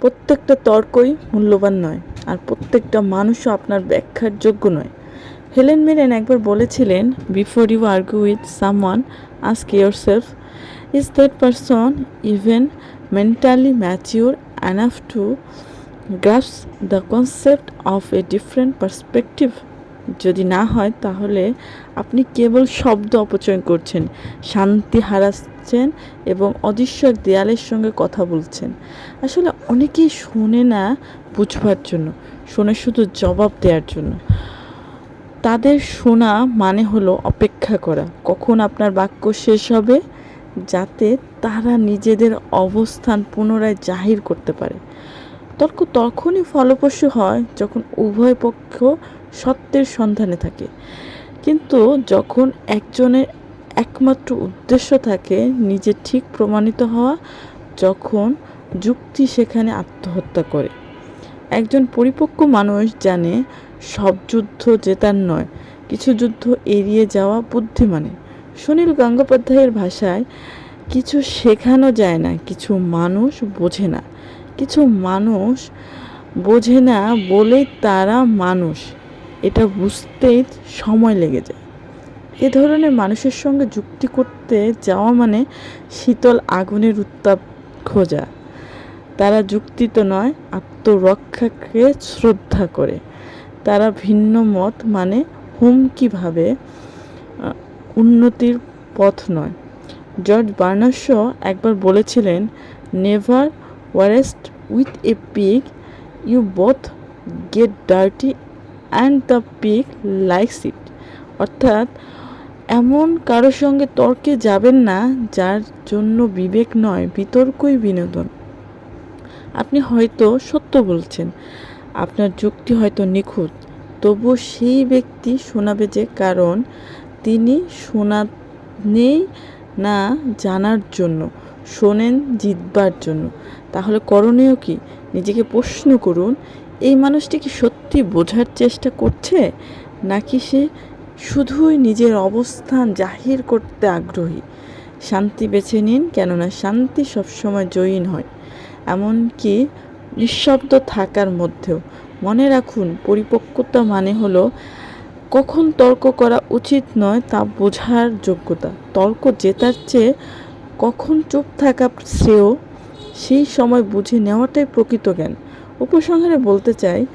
প্রত্যেকটা তর্কই মূল্যবান নয়, আর প্রত্যেকটা মানুষও আপনার ব্যাখ্যার যোগ্য নয়। হেলেন মেরেন একবার বলেছিলেন before you argue with someone ask yourself is that person even mentally mature enough to grasp the concept of a different perspective যদি না হয়, তাহলে আপনি কেবল শব্দ অপচয় করছেন, শান্তি হারাচ্ছেন এবং অদৃশ্য এক দেয়ালের সঙ্গে কথা বলছেন। আসলে অনেকেই শোনে না বুঝবার জন্য, শোনে শুধু জবাব দেওয়ার জন্য। তাদের শোনা মানে হলো অপেক্ষা করা। কখন আপনার বাক্য শেষ হবে? যাতে তারা নিজেদের অবস্থান পুনরায় জাহির করতে পারে। তর্ক তখনই ফলপ্রসূ হয় যখন উভয় পক্ষ সত্যের সন্ধানে থাকে। কিন্তু যখন একজনের একমাত্র উদ্দেশ্য থাকে নিজে ঠিক প্রমাণিত হওয়া যখন যুক্তি সেখানে আত্মহত্যা করে। একজন পরিপক্ক মানুষ জানে সব যুদ্ধ জেতার নয়, কিছু যুদ্ধ এড়িয়ে যাওয়া বুদ্ধিমানের। সুনীল গঙ্গোপাধ্যায়ের ভাষায়, কিছু শেখানো যায় না, কিছু মানুষ বোঝে না। কিছু মানুষ বোঝে না বলেই তারা মানুষ। এটা বুঝতেই সময় লেগে যায়। এ ধরনের মানুষের সঙ্গে যুক্তি করতে যাওয়া মানে শীতল আগুনের উত্তাপ খোঁজা। তারা যুক্তি তো নয়, আত্মরক্ষাকে শ্রদ্ধা করে। তারা ভিন্ন মত মানে হুমকিভাবে উন্নতির পথ নয়। জর্জ বার্নাস একবার বলেছিলেন, never wrestle with a pig you both get dirty and the pig likes it. অর্থাৎ এমন কারোর সঙ্গে তর্কে যাবেন না, যার জন্য বিবেক নয়, বিতর্কই বিনোদন। আপনি হয়তো সত্য বলছেন, আপনার যুক্তি হয়তো নিখুঁত, তবু সেই ব্যক্তি শোনাবে যে কারণ তিনি শোনা নেই না জানার জন্য, শোনেন জিতবার জন্য। তাহলে করণীয় কি? নিজেকে প্রশ্ন করুন, এই মানুষটি কি সত্যি বোঝার চেষ্টা করছে, নাকি সে শুধুই নিজের অবস্থান জাহির করতে আগ্রহী। শান্তি বেছে নিন, কেননা শান্তি সবসময় জয়ীন হয়। এমনকি নিঃশব্দ থাকার মধ্যেও। মনে রাখুন, পরিপক্কতা মানে হলো কখন তর্ক করা উচিত নয় তা বোঝার যোগ্যতা। তর্ক জেতার চেয়ে কখন চুপ থাকা শ্রেয়, সেই সময় বুঝে নেওয়াটাই প্রকৃত জ্ঞান। উপসংহারে বলতে চাই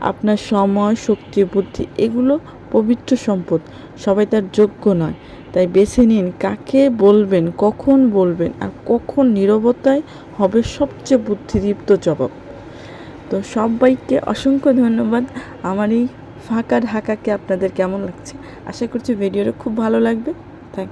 আপনার সময়, শক্তি, বুদ্ধি, এগুলো পবিত্র সম্পদ। সবাই তার যোগ্য নয়। তাই বেছে নিন কাকে বলবেন, কখন বলবেন আর কখন নীরবতায় হবে সবচেয়ে বুদ্ধিদীপ্ত জবাব। তো সবাইকে অসংখ্য ধন্যবাদ। আমার এই ফাঁকা ঢাকাকে আপনাদের কেমন লাগছে? আশা করছি ভিডিওটা খুব ভালো লাগবে। থ্যাংক